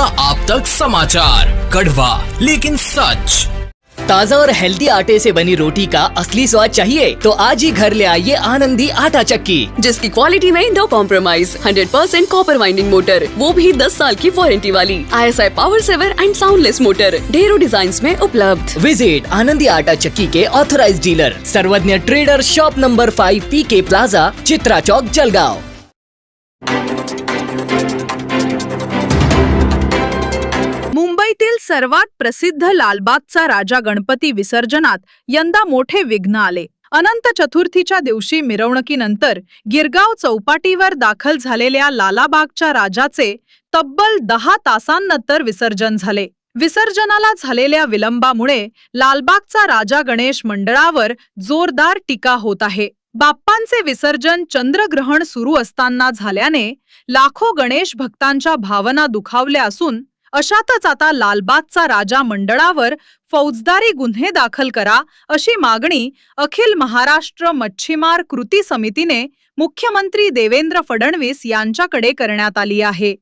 नया आप तक समाचार। कड़वा लेकिन सच। ताज़ा और हेल्दी आटे से बनी रोटी का असली स्वाद चाहिए तो आज ही घर ले आइए आनंदी आटा चक्की। जिसकी क्वालिटी में no compromise 100% percent copper winding motor वो भी 10 साल की वारंटी वाली ISI power saver and soundless motor ढेरों डिज़ाइन में उपलब्ध। विज़िट आनंदी आटा चक्की के authorised dealer Sarvagya trader shop number five P K plaza Chitra Chowk Jalgaon. सर्वात प्रसिद्ध लालबागचा राजा गणपती विसर्जनात यंदा मोठे विघ्न आले. अनंत चतुर्थीच्या दिवशी मिरवणुकीनंतर गिरगाव चौपाटीवर दाखल झालेल्या लालाबागच्या राजाचे तब्बल दहा तासांनंतर विसर्जन झाले. विसर्जनाला झालेल्या विलंबामुळे लालबागचा राजा गणेश मंडळावर जोरदार टीका होत आहे. बाप्पांचे विसर्जन चंद्रग्रहण सुरू असताना झाल्याने लाखो गणेश भक्तांच्या भावना दुखावल्या असून अशातच आता लालबागचा राजा मंडळावर फौजदारी गुन्हे दाखल करा अशी मागणी अखिल महाराष्ट्र मच्छीमार कृती समितीने मुख्यमंत्री देवेंद्र फडणवीस यांच्याकडे करण्यात आली आहे.